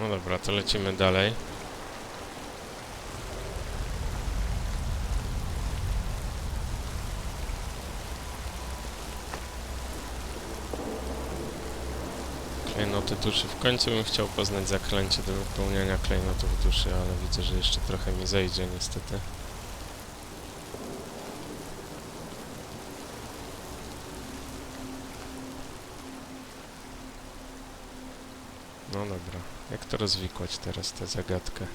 No dobra, to lecimy dalej. Klejnoty duszy. W końcu bym chciał poznać zaklęcie do wypełniania klejnotów duszy, ale widzę, że jeszcze trochę mi zejdzie niestety. No dobra, jak to rozwikłać teraz tę zagadkę?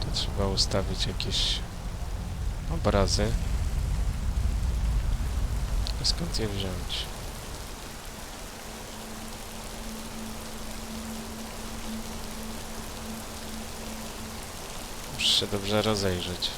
To trzeba ustawić jakieś obrazy. A skąd je wziąć? Muszę się dobrze rozejrzeć.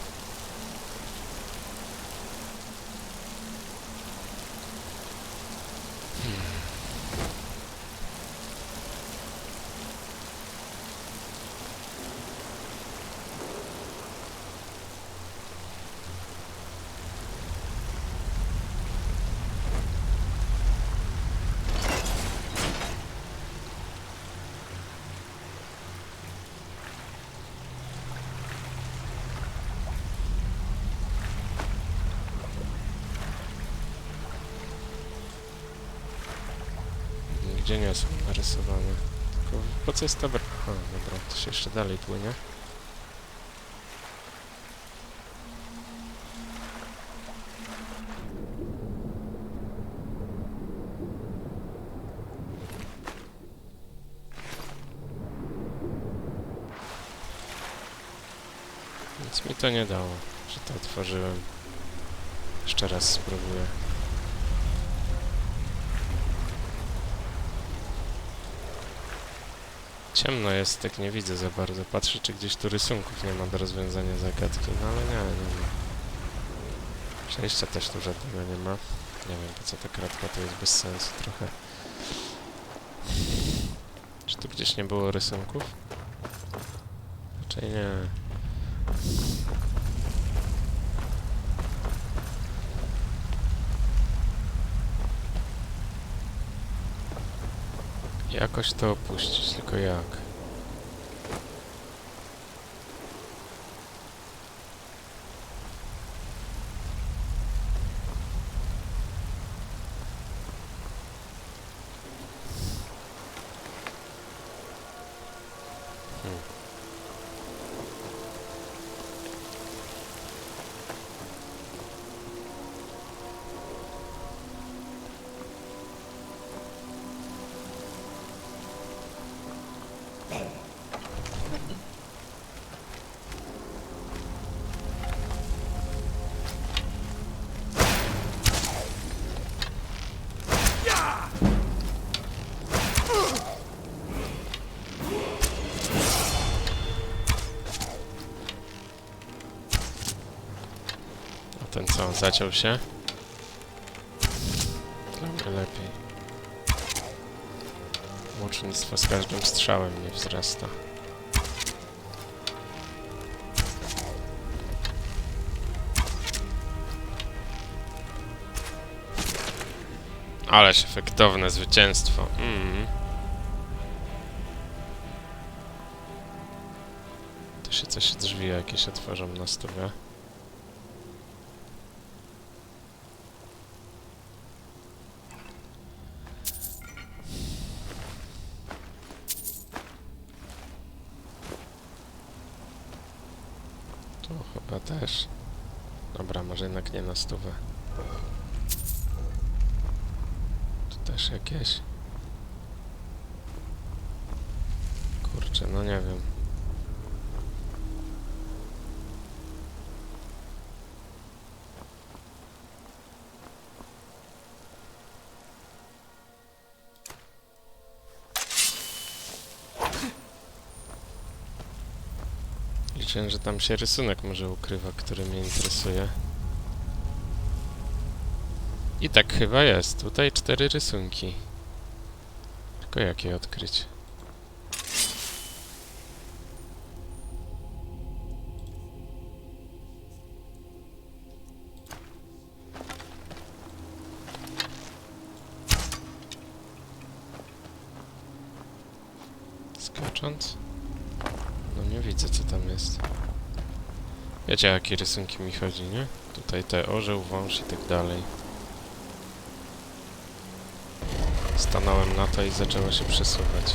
Nigdzie nie są narysowane. Tylko po co jest ta bra... A, dobra, to się jeszcze dalej płynie. Nic mi to nie dało, że to otworzyłem. Jeszcze raz spróbuję. Ciemno jest, tak nie widzę za bardzo. Patrzę, czy gdzieś tu rysunków nie ma do rozwiązania zagadki, no ale nie, nie ma. Przejścia też tu żadnego nie ma. Nie wiem, po co ta kratka, to jest bez sensu trochę. Czy tu gdzieś nie było rysunków? Raczej nie. Jakoś to opuścić, tylko jak? Hmm. Zaciął się? Dla mnie lepiej. Łucznictwo z każdym strzałem nie wzrasta. Ależ efektowne zwycięstwo. Mm. Tu się coś drzwi jakieś otworzą na stówę. Tu chyba też. Dobra, może jednak nie na stówę. Tu też jakieś. Kurczę, no nie wiem. Myślę, że tam się rysunek może ukrywa, który mnie interesuje. I tak chyba jest. Tutaj cztery rysunki. Tylko jak je odkryć? Skacząc. Wiecie jakie rysunki mi chodzi, nie? Tutaj te orzeł, wąż i tak dalej. Stanąłem na to i zaczęło się przesuwać.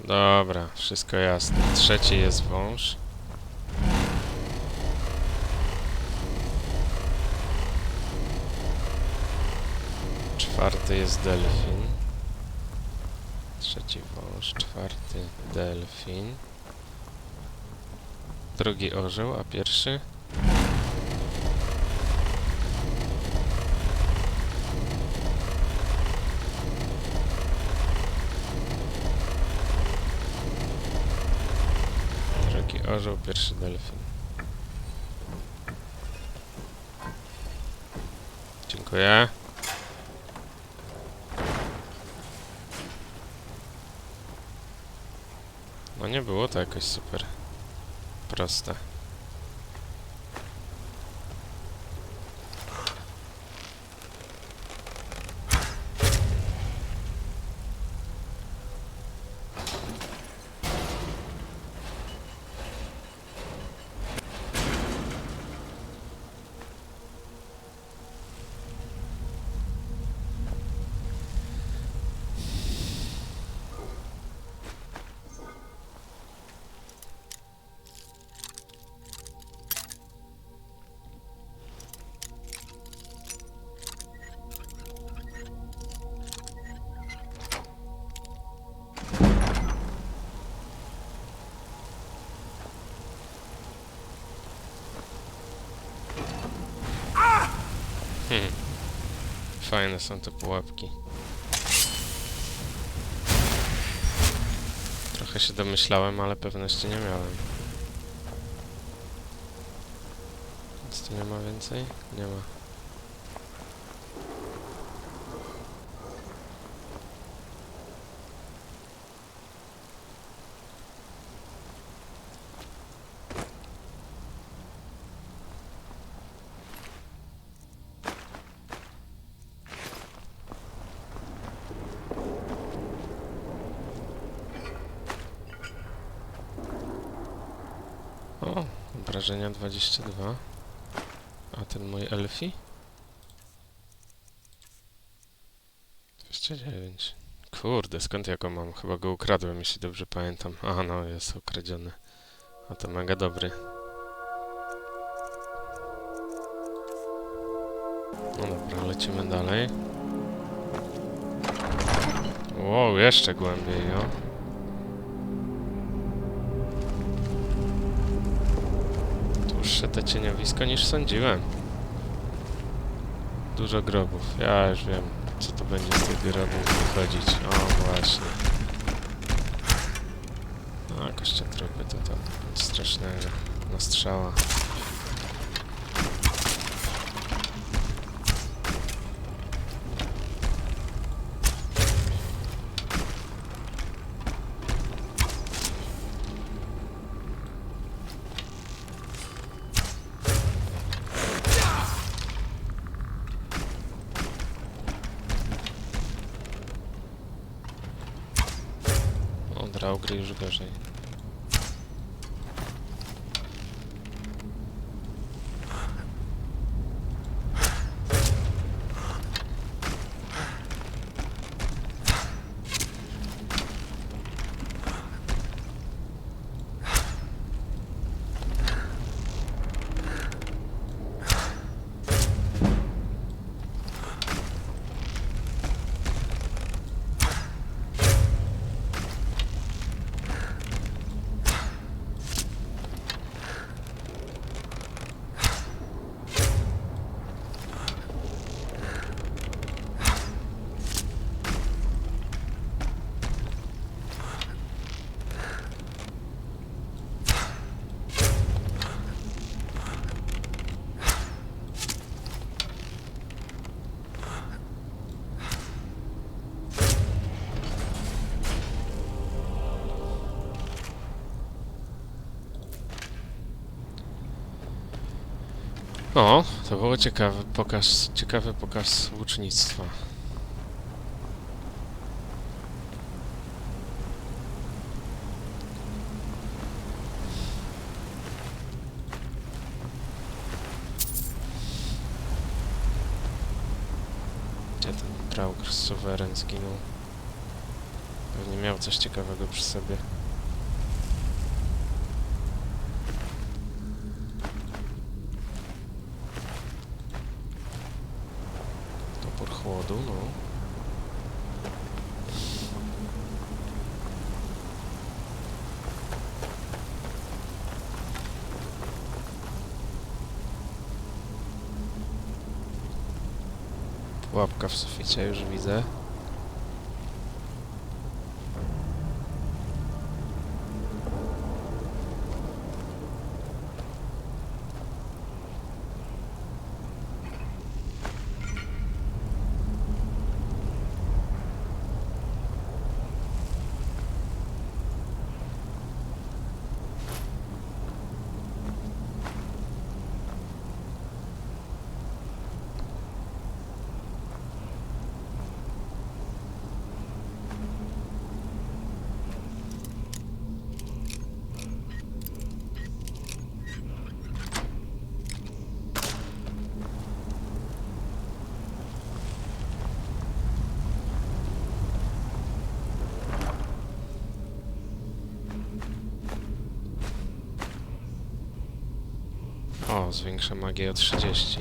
Dobra, wszystko jasne. Trzeci jest wąż. Czwarty jest delfin. Trzeci wąż, czwarty delfin. Drugi orzeł, a pierwszy? Drugi orzeł, pierwszy delfin. Dziękuję. No nie było to jakoś super proste. Fajne są te pułapki. Trochę się domyślałem, ale pewności nie miałem. Nic tu nie ma więcej? Nie ma. O, obrażenia 22. A ten mój elfi? 29. Kurde, skąd ja go mam? Chyba go ukradłem, jeśli dobrze pamiętam. Aha, no, jest ukradziony. A to mega dobry. No dobra, lecimy dalej. Wow, jeszcze głębiej, o. Dłuższe te cieniowisko niż sądziłem. Dużo grobów. Ja już wiem, co to będzie z tych grobów wychodzić. O, właśnie. No, kościotrupy to tam strasznego. Na strzała. O, O, to było ciekawy pokaz, ciekawy pokaz łucznictwa. Gdzie ten Traugr suweren zginął? Pewnie miał coś ciekawego przy sobie. Chłodu, no. Pułapka w suficie już widzę. O, zwiększa magię o 30.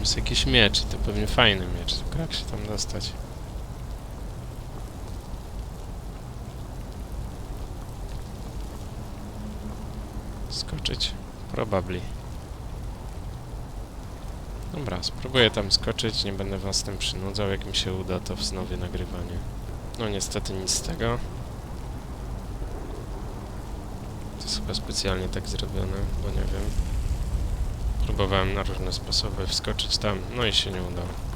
Tam jest jakiś miecz to pewnie fajny miecz, tylko jak się tam dostać? Skoczyć? Probably. Dobra, spróbuję tam skoczyć, nie będę was tym przynudzał, jak mi się uda to wznowię nagrywanie. No niestety nic z tego. To jest chyba specjalnie tak zrobione, bo nie wiem. Próbowałem na różne sposoby wskoczyć tam, no i się nie udało.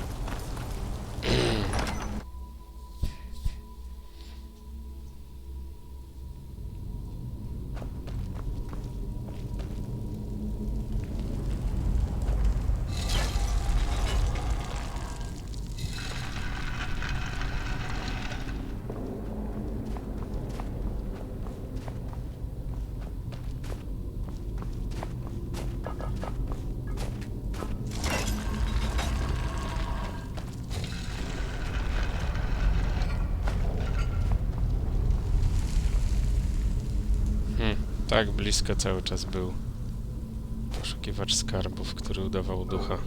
Blisko cały czas był poszukiwacz skarbów, który udawał ducha.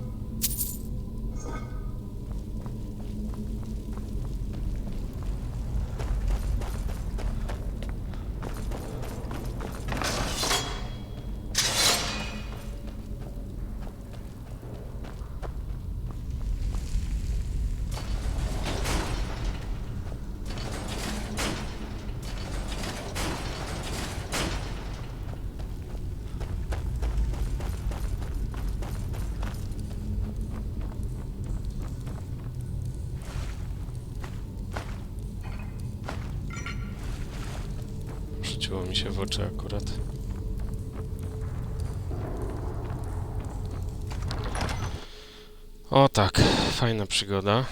Przygoda.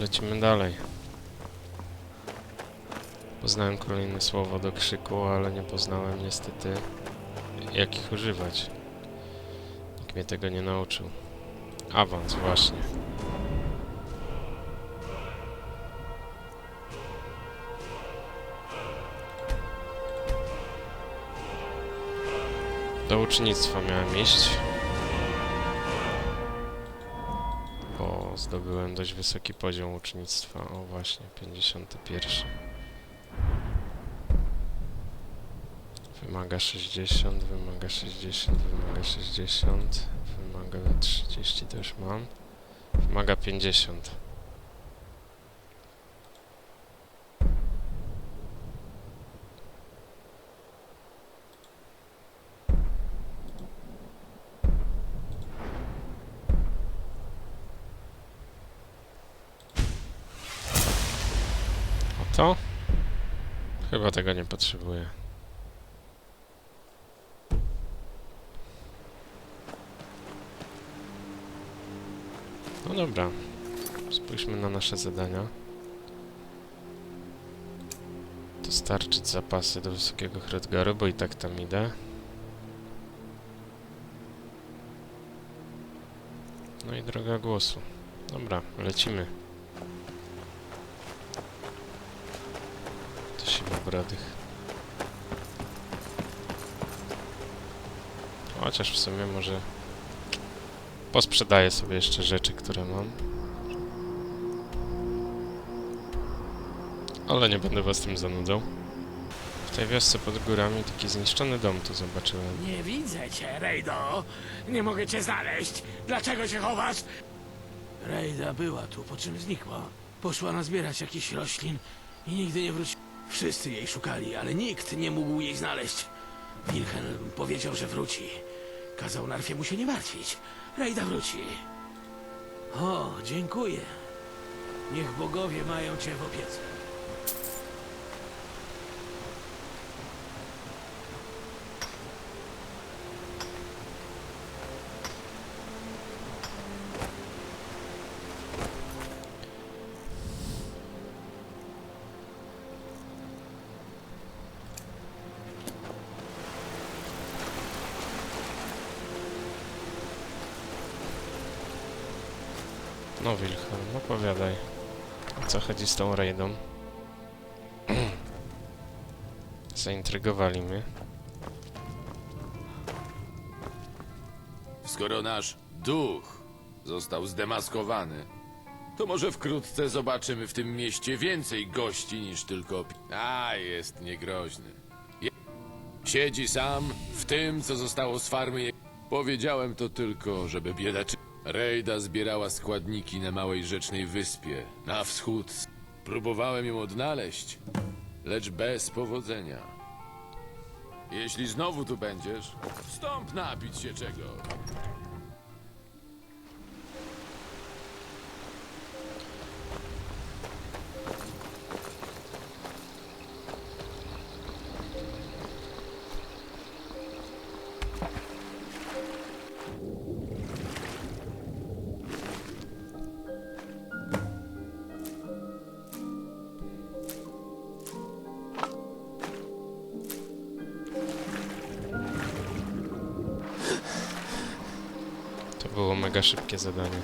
Lecimy dalej. Poznałem kolejne słowo do krzyku, ale nie poznałem niestety jak ich używać. Nikt mnie tego nie nauczył. Awans, właśnie. Do ucznictwa miałem iść. Bo zdobyłem dość wysoki poziom ucznictwa. O właśnie, 51. Wymaga 60, wymaga 60, wymaga 60, wymaga 30 też mam. Wymaga 50. A to? Chyba tego nie potrzebuję. No dobra. Spójrzmy na nasze zadania. Dostarczyć zapasy do wysokiego Hredgaru, bo i tak tam idę. No i droga głosu. Dobra, lecimy. Bradych. Chociaż w sumie może posprzedaję sobie jeszcze rzeczy, które mam. Ale nie będę was tym zanudzał. W tej wiosce pod górami taki zniszczony dom tu zobaczyłem. Nie widzę cię, Rejdo. Nie mogę cię znaleźć. Dlaczego się chowasz? Rejda była tu, po czym znikła. Poszła nazbierać jakichś roślin i nigdy nie wróciła. Wszyscy jej szukali, ale nikt nie mógł jej znaleźć. Wilhelm powiedział, że wróci. Kazał Narfiemu się nie martwić. Rejda wróci. O, dziękuję. Niech bogowie mają cię w opiece. Wilhelm, opowiadaj. O co chodzi z tą rejdą? Zaintrygowali mnie. Skoro nasz duch został zdemaskowany, to może wkrótce zobaczymy w tym mieście więcej gości niż tylko. A, jest niegroźny. Je- Siedzi sam w tym, co zostało z farmy. Powiedziałem to tylko, żeby biedaczy. Rejda zbierała składniki na małej rzecznej wyspie, na wschód. Próbowałem ją odnaleźć, lecz bez powodzenia. Jeśli znowu tu będziesz, wstąp napić się czego. Mega szybkie zadanie.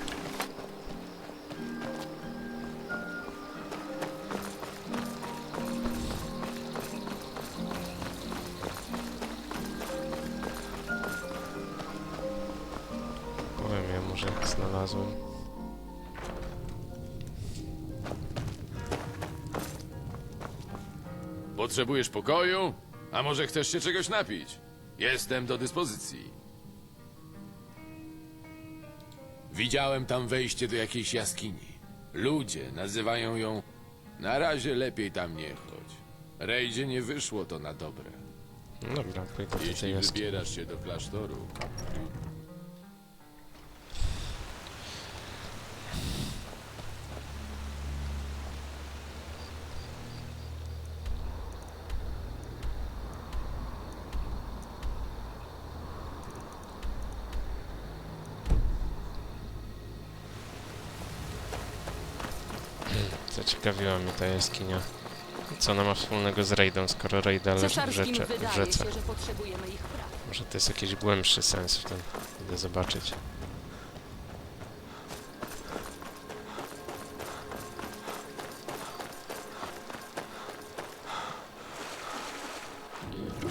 Powiem ja może znalazłem. Potrzebujesz pokoju? A może chcesz się czegoś napić? Jestem do dyspozycji. Widziałem tam wejście do jakiejś jaskini. Ludzie nazywają ją. Na razie lepiej tam nie chodź. Rejdzie nie wyszło to na dobre. No dobra, pójdę do tej Jeśli jaskini. wybierasz się do klasztoru, Zaciekawiła mnie ta jaskinia. Co ona ma wspólnego z rejdą, skoro rejda leży w, rzece, w rzece? Może to jest jakiś głębszy sens w tym. Idę zobaczyć.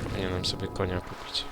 Powinienem sobie konia kupić.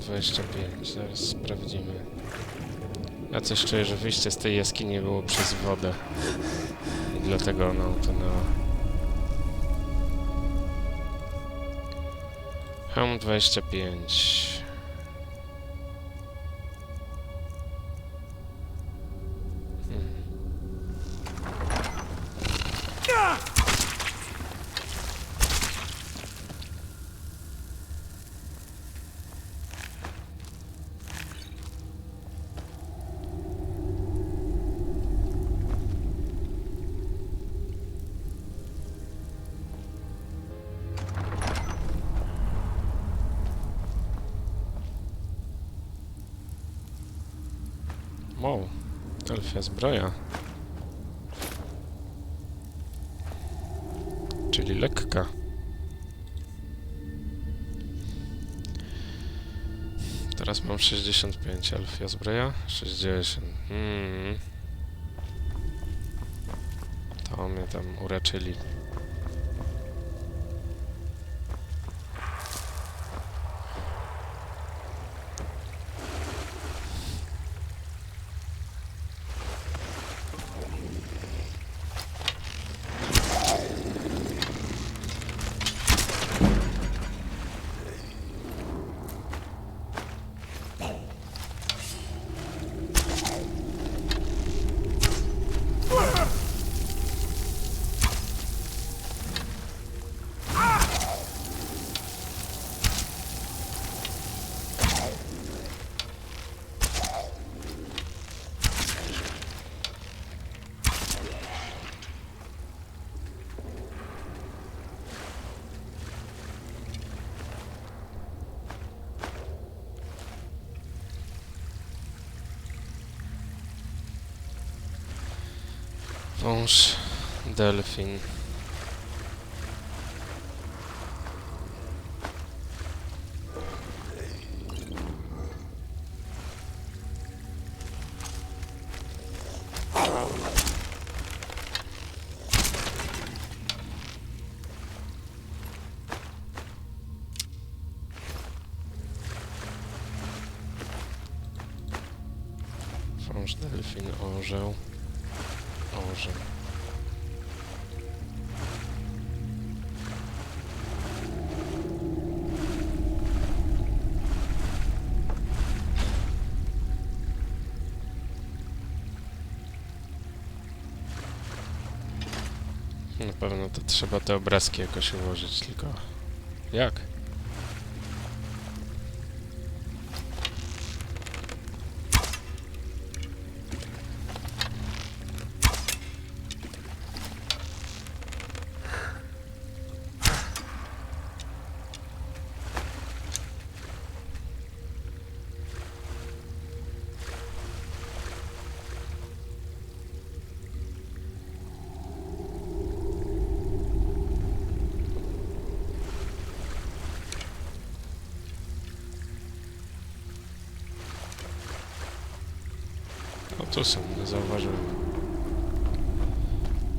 25, zaraz sprawdzimy. Ja coś czuję, że wyjście z tej jaskini było przez wodę. I dlatego ona utonęła. Home 25. Wow, elfia zbroja. Czyli lekka. Teraz mam 65, elfia zbroja 60. Hmm. To mnie tam uraczyli. Wąż, delfin. Wąż, delfin, orzeł. Orzeł. Na pewno to trzeba te obrazki jakoś ułożyć, tylko jak? O tu są, nie zauważyłem.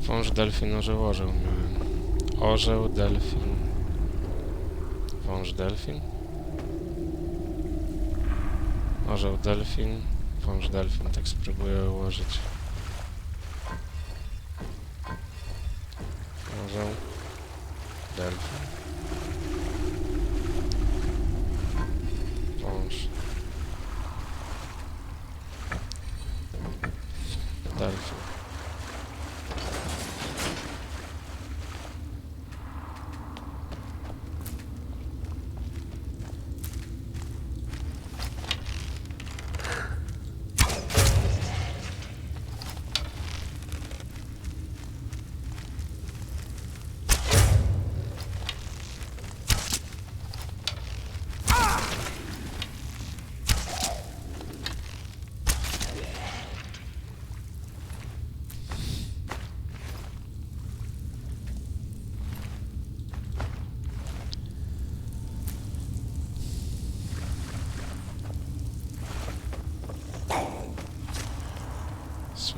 Wąż, delfin, orzeł, orzeł miałem. Orzeł, delfin. Wąż, delfin. Orzeł, delfin. Wąż, delfin. Tak spróbuję ułożyć.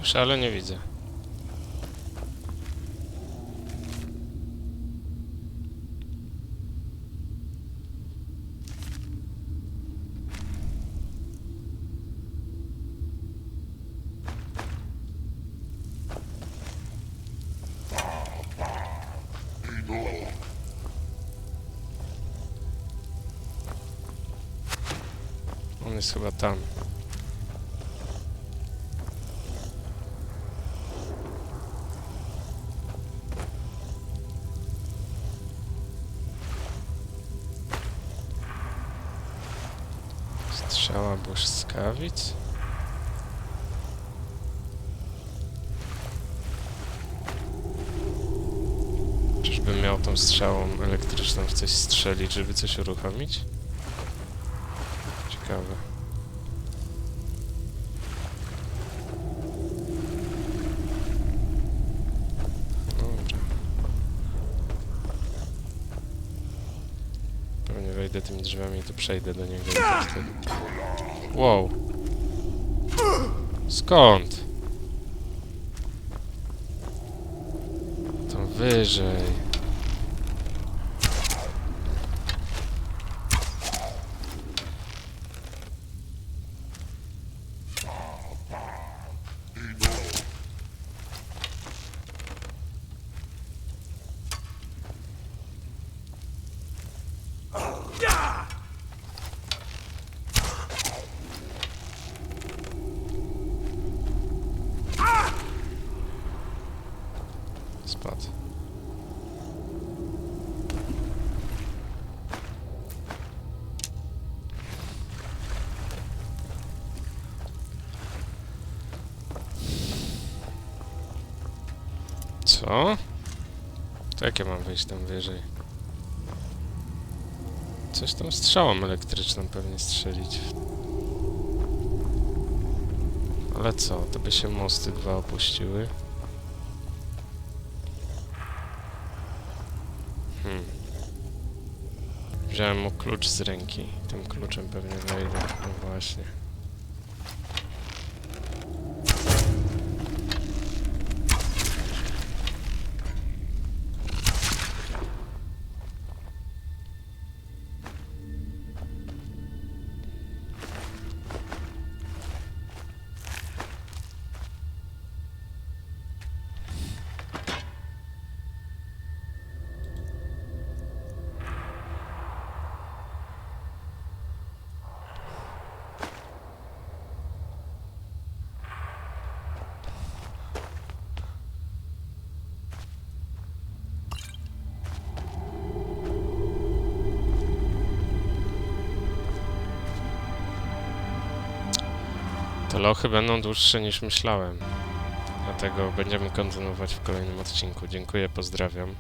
już, ale nie widzę. On jest chyba tam. Strzała błyskawic? Czyżbym miał tą strzałą elektryczną w coś strzelić, żeby coś uruchomić? Ciekawe. Pewnie wejdę tymi drzwiami i tu przejdę do niego. Wow. Skąd? To wyżej. Co? To ja mam wyjść tam wyżej? Coś tam strzałą elektryczną pewnie strzelić. Ale co? To by się mosty dwa opuściły. Hmm. Wziąłem mu klucz z ręki. Tym kluczem pewnie wejdę. No właśnie. Lochy będą dłuższe niż myślałem. Dlatego będziemy kontynuować w kolejnym odcinku. Dziękuję, pozdrawiam.